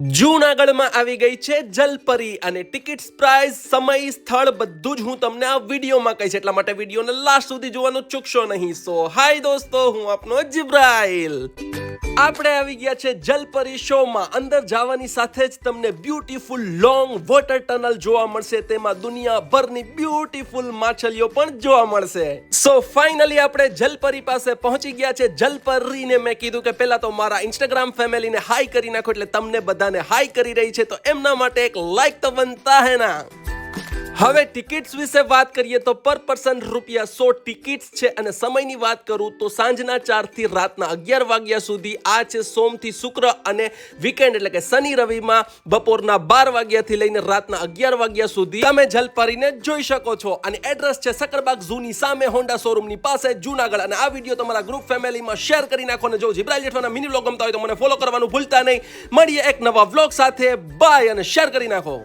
જૂનાગઢમાં આવી ગઈ છે જલપરી અને ટિકિટ્સ પ્રાઇસ, સમય, સ્થળ બધું જ હું તમને આ વિડીયોમાં કહીશ. એટલા માટે વિડીયોને લાસ્ટ સુધી જોવાનું ચૂકશો નહીં. સો હાય દોસ્તો, હું આપનો જિબ્રાઇલ. આપણે આવી ગયા છે જલપરી શોમાં. અંદર જવાની સાથે જ તમને બ્યુટીફુલ લોંગ વોટર ટનલ જોવા મળશે. તેમાં દુનિયાભરની બ્યુટીફુલ માછલીઓ પણ જોવા મળશે. સો ફાઇનલી આપણે જલપરી પાસે પહોંચી ગયા છે. જલપરીને મેં કીધું કે પહેલા તો મારા ઇન્સ્ટાગ્રામ ફેમિલીને હાઈ કરી નાખો, એટલે તમને બધાને હાઈ કરી રહી છે. તો એમના માટે એક લાઈક તો બનતા હે ના. હવે ટિકિટ્સ વિશે વાત કરીએ તો પર પર્સન રૂપિયા સો ટિકિટ્સ છે અને સમયની વાત કરું તો સાંજના ચારથી રાતના અગિયાર વાગ્યા સુધી આ છે સોમથી શુક્ર અને વીકેન્ડ એટલે કે શનિ રવિમાં બપોરના બાર વાગ્યાથી લઈને રાતના અગિયાર વાગ્યા સુધી તમે જલપરીને જોઈ શકો છો. અને એડ્રેસ છે સકરબાગ ઝૂની સામે હોન્ડા શોરૂમની પાસે જુનાગઢ. અને આ વીડિયો તમારા ગ્રુપ ફેમિલીમાં શેર કરી નાખો અને જો જીબ્રાઇલ જેઠવાના મિની વ્લોગ ગમતા હોય તો મને ફોલો કરવાનું ભૂલતા નહીં. મળીએ એક નવા વ્લોગ સાથે. બાય અને શેર કરી નાખો.